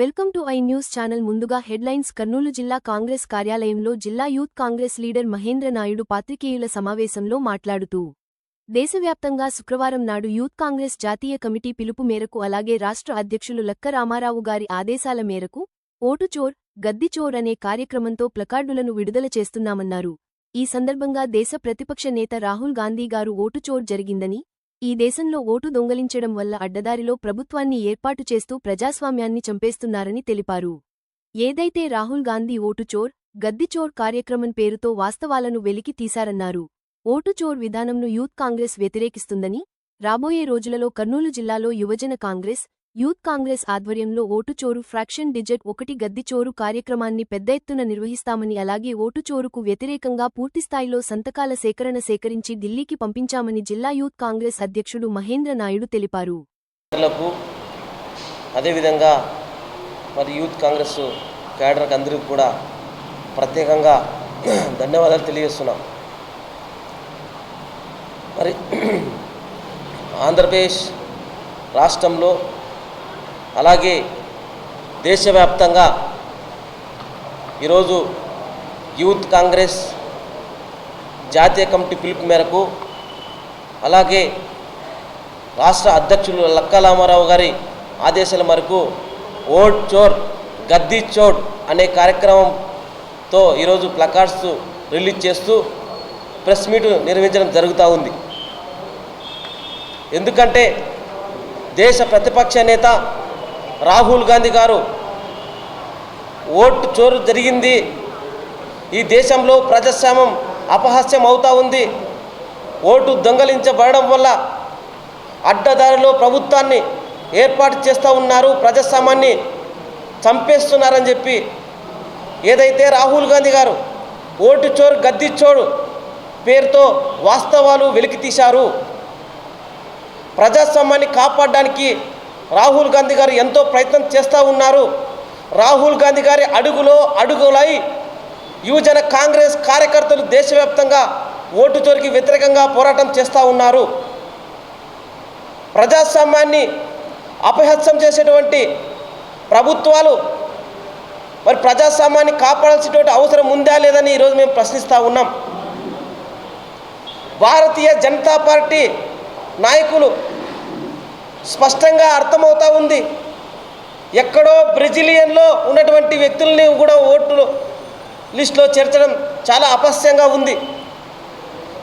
Welcome to I news channel. ముందుగా headlines Kurnool జిల్లా కాంగ్రెస్ కార్యాలయంలో జిల్లా యూత్ కాంగ్రెస్ లీడర్ మహేంద్ర నాయుడు పాత్రికేయుల సమావేశంలో మాట్లాడుతూ దేశవ్యాప్తంగా శుక్రవారం నాడు యూత్ కాంగ్రెస్ జాతీయ కమిటీ పిలుపు మేరకు అలాగే రాష్ట్ర అధ్యక్షులు లక్క రామారావు గారి ఆదేశాల మేరకు ఓటు చోర్ అనే కార్యక్రమంతో ప్లకార్డులను విడుదల చేస్తున్నామన్నారు. ఈ సందర్భంగా దేశ ప్రతిపక్ష నేత రాహుల్ గాంధీ గారు ఓటు చోర్ జరిగిందని ఈ దేశంలో ఓటు దొంగలించడం వల్ల అడ్డదారిలో ప్రభుత్వాన్ని ఏర్పాటు చేస్తూ ప్రజాస్వామ్యాన్ని చంపేస్తున్నారని తెలిపారు. ఏదైతే రాహుల్ గాంధీ ఓటు చోర్ కార్యక్రమం పేరుతో వాస్తవాలను వెలికి తీశారన్నారు ఓటు చోర్ విధానంను యూత్ కాంగ్రెస్ వ్యతిరేకిస్తుందని రాబోయే రోజులలో కర్నూలు జిల్లాలో యువజన కాంగ్రెస్ యూత్ కాంగ్రెస్ ఆధ్వర్యంలో ఓటుచోరు ఫ్రాక్షన్ డిజెట్ ఒకటి గద్దిచోరు కార్యక్రమాన్ని పెద్ద ఎత్తున నిర్వహిస్తామని అలాగే ఓటుచోరుకు వ్యతిరేకంగా పూర్తిస్థాయిలో సంతకాల సేకరణ సేకరించి ఢిల్లీకి పంపించామని జిల్లా యూత్ కాంగ్రెస్ అధ్యక్షుడు మహేంద్ర నాయుడు తెలిపారు. అదేవిధంగా మరి యూత్ కాంగ్రెస్ కేడర్కి అందరికీ కూడా ప్రత్యేకంగా ధన్యవాదాలు తెలియజేస్తున్నాం. మరి ఆంధ్రప్రదేశ్ రాష్ట్రంలో అలాగే దేశవ్యాప్తంగా ఈరోజు యూత్ కాంగ్రెస్ జాతీయ కమిటీ పిలుపు మేరకు అలాగే రాష్ట్ర అధ్యక్షులు లక్కలామారావు గారి ఆదేశాల మేరకు ఓట్ చోర్ గద్దీ చోర్ అనే కార్యక్రమంతో ఈరోజు ప్లకార్డ్స్ రిలీజ్ చేస్తూ ప్రెస్ మీట్ నిర్వహించడం జరుగుతూ ఉంది. ఎందుకంటే దేశ ప్రతిపక్ష నేత రాహుల్ గాంధీ గారు ఓటు చోరు జరిగింది. ఈ దేశంలో ప్రజాస్వామ్యం అపహాస్యం అవుతూ ఉంది. ఓటు దొంగలించబడడం వల్ల అడ్డదారిలో ప్రభుత్వాన్ని ఏర్పాటు చేస్తూ ఉన్నారు. ప్రజాస్వామ్యాన్ని చంపేస్తున్నారని చెప్పి ఏదైతే రాహుల్ గాంధీ గారు ఓటు చోరు గద్ది చోడు పేరుతో వాస్తవాలు వెలికి తీశారు ప్రజాస్వామ్యాన్ని కాపాడడానికి రాహుల్ గాంధీ గారు ఎంతో ప్రయత్నం చేస్తూ ఉన్నారు. రాహుల్ గాంధీ గారి అడుగులో అడుగులై యువజన కాంగ్రెస్ కార్యకర్తలు దేశవ్యాప్తంగా ఓటు చోరికి వ్యతిరేకంగా పోరాటం చేస్తూ ఉన్నారు. ప్రజాస్వామ్యాన్ని అపహస్యం చేసేటువంటి ప్రభుత్వాలు మరి ప్రజాస్వామ్యాన్ని కాపాడాల్సినటువంటి అవసరం ఉందా లేదని ఈరోజు మేము ప్రశ్నిస్తూ ఉన్నాం. భారతీయ జనతా పార్టీ నాయకులు స్పష్టంగా అర్థమవుతూ ఉంది. ఎక్కడో బ్రెజిలియన్లో ఉన్నటువంటి వ్యక్తుల్ని కూడా ఓట్లు లిస్టులో చేర్చడం చాలా అపస్యంగా ఉంది.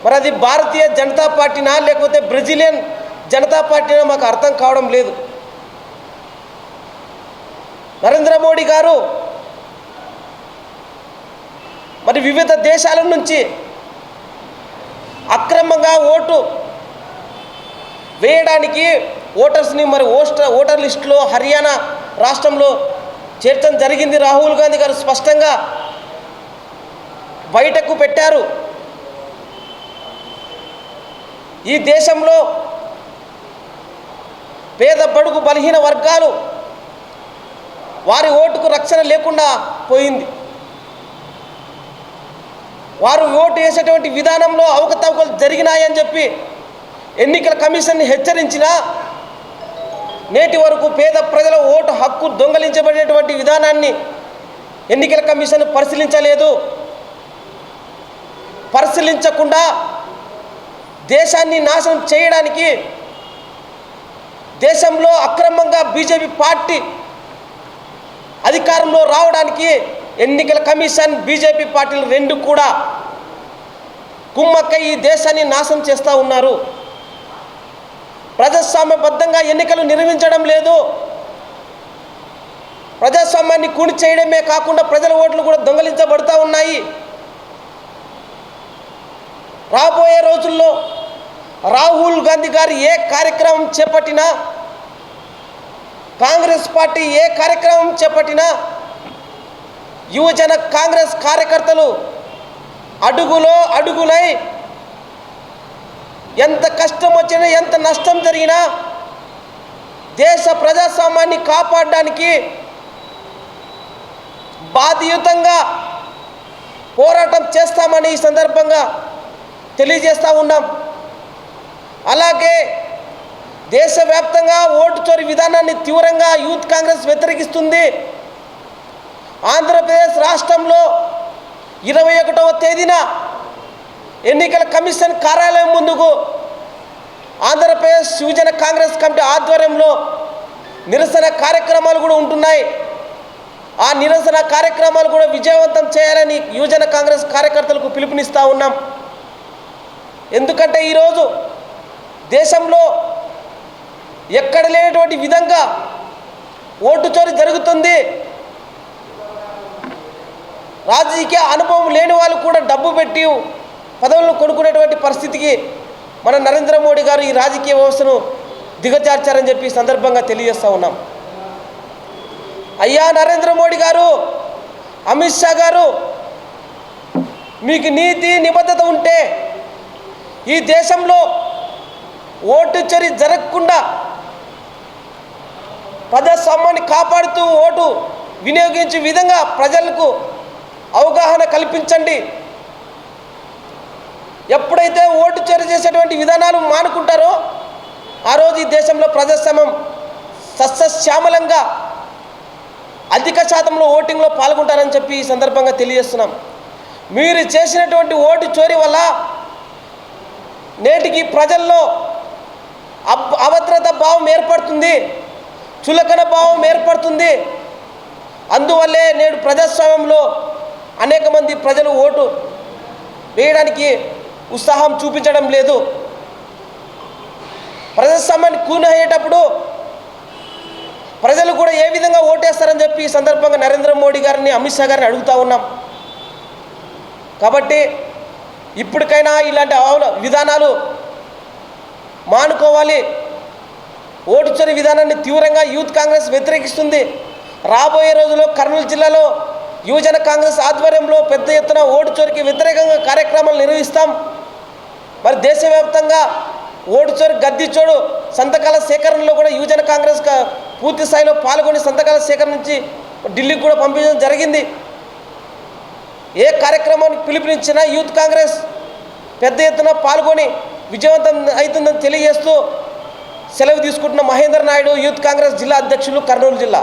మరి అది భారతీయ జనతా పార్టీనా లేకపోతే బ్రెజిలియన్ జనతా పార్టీనా మాకు అర్థం కావడం లేదు. నరేంద్ర మోడీ గారు మరి వివిధ దేశాల నుంచి అక్రమంగా ఓటు వేయడానికి ఓటర్స్ని మరి ఓస్టర్ ఓటర్ లిస్టులో హర్యానా రాష్ట్రంలో చేర్చడం జరిగింది. రాహుల్ గాంధీ గారు స్పష్టంగా బయటకు పెట్టారు. ఈ దేశంలో పేద బడుగు బలహీన వర్గాలు వారి ఓటుకు రక్షణ లేకుండా పోయింది. వారు ఓటు వేసేటువంటి విధానంలో అవకతవకలు జరిగినాయని చెప్పి ఎన్నికల కమిషన్ని హెచ్చరించినా నేటి వరకు పేద ప్రజల ఓటు హక్కు దొంగలించబడేటువంటి విధానాన్ని ఎన్నికల కమిషన్ పరిశీలించలేదు. పరిశీలించకుండా దేశాన్ని నాశనం చేయడానికి దేశంలో అక్రమంగా బీజేపీ పార్టీ అధికారంలో రావడానికి ఎన్నికల కమిషన్ బీజేపీ పార్టీలు రెండు కూడా కుమ్మక్క ఈ దేశాన్ని నాశనం చేస్తూ ఉన్నారు. ప్రజాస్వామ్యబద్ధంగా ఎన్నికలు నిర్వహించడం లేదు. ప్రజాస్వామ్యాన్ని కూడి చేయడమే కాకుండా ప్రజల ఓట్లు కూడా దొంగలించబడుతూ ఉన్నాయి. రాబోయే రోజుల్లో రాహుల్ గాంధీ గారు ఏ కార్యక్రమం చేపట్టినా కాంగ్రెస్ పార్టీ ఏ కార్యక్రమం చేపట్టినా యువజన కాంగ్రెస్ కార్యకర్తలు అడుగులో అడుగులై ఎంత కష్టం వచ్చినా ఎంత నష్టం జరిగినా దేశ ప్రజాస్వామ్యాన్ని కాపాడడానికి బాధ్యతంగా పోరాటం చేస్తామని ఈ సందర్భంగా తెలియజేస్తూ ఉన్నాం. అలాగే దేశవ్యాప్తంగా ఓటు చోరీ విధానాన్ని తీవ్రంగా యూత్ కాంగ్రెస్ వ్యతిరేకిస్తుంది. ఆంధ్రప్రదేశ్ రాష్ట్రంలో ఇరవై ఒకటవ తేదీన ఎన్నికల కమిషన్ కార్యాలయం ముందుకు ఆంధ్రప్రదేశ్ యువజన కాంగ్రెస్ కమిటీ ఆధ్వర్యంలో నిరసన కార్యక్రమాలు కూడా ఉంటున్నాయి. ఆ నిరసన కార్యక్రమాలు కూడా విజయవంతం చేయాలని యువజన కాంగ్రెస్ కార్యకర్తలకు పిలుపునిస్తూ ఉన్నాం. ఎందుకంటే ఈరోజు దేశంలో ఎక్కడ లేనటువంటి విధంగా ఓటు చోరీ జరుగుతుంది. రాజకీయ అనుభవం లేని వాళ్ళు కూడా డబ్బు పెట్టి పదవులను కొనుక్కునేటువంటి పరిస్థితికి మన నరేంద్ర మోడీ గారు ఈ రాజకీయ వ్యవస్థను దిగజార్చారని చెప్పి సందర్భంగా తెలియజేస్తూ ఉన్నాం. అయ్యా నరేంద్ర మోడీ గారు అమిత్ షా గారు మీకు నీతి నిబద్ధత ఉంటే ఈ దేశంలో ఓటు చరి జరగకుండా ప్రజాస్వామ్యాన్ని కాపాడుతూ ఓటు వినియోగించే విధంగా ప్రజలకు అవగాహన కల్పించండి. ఎప్పుడైతే ఓటు చర్య చేసేటువంటి విధానాలు మానుకుంటారో ఆ రోజు ఈ దేశంలో ప్రజాస్వామ్యం సస్యశ్యామలంగా అధిక శాతంలో ఓటింగ్లో పాల్గొంటారని చెప్పి ఈ సందర్భంగా తెలియజేస్తున్నాం. మీరు చేసినటువంటి ఓటు చోరీ వల్ల నేటికి ప్రజల్లో అబ్ అభద్రత భావం ఏర్పడుతుంది చులకన భావం ఏర్పడుతుంది. అందువల్లే నేడు ప్రజాస్వామ్యంలో అనేక మంది ప్రజలు ఓటు వేయడానికి ఉత్సాహం చూపించడం లేదు. ప్రజాస్వామ్యాన్ని కూనయ్యేటప్పుడు ప్రజలు కూడా ఏ విధంగా ఓటేస్తారని చెప్పి ఈ సందర్భంగా నరేంద్ర మోడీ గారిని అమిత్ షా గారిని అడుగుతూ ఉన్నాం. కాబట్టి ఇప్పటికైనా ఇలాంటి విధానాలు మానుకోవాలి. ఓటు చోరీ విధానాన్ని తీవ్రంగా యూత్ కాంగ్రెస్ వ్యతిరేకిస్తుంది. రాబోయే రోజుల్లో కర్నూలు జిల్లాలో యువజన కాంగ్రెస్ ఆధ్వర్యంలో పెద్ద ఎత్తున ఓటు చోరీకి వ్యతిరేకంగా కార్యక్రమాలు నిర్వహిస్తాం. మరి దేశవ్యాప్తంగా ఓటు చోరు గద్ది చోడు సంతకాల సేకరణలో కూడా యువజన కాంగ్రెస్ పూర్తి స్థాయిలో పాల్గొని సంతకాల సేకరణ నుంచి ఢిల్లీకి కూడా పంపించడం జరిగింది. ఏ కార్యక్రమానికి పిలుపునిచ్చినా యూత్ కాంగ్రెస్ పెద్ద ఎత్తున పాల్గొని విజయవంతం అవుతుందని తెలియజేస్తూ సెలవు తీసుకుంటున్న మహేందర్ నాయుడు యూత్ కాంగ్రెస్ జిల్లా అధ్యక్షులు కర్నూలు జిల్లా.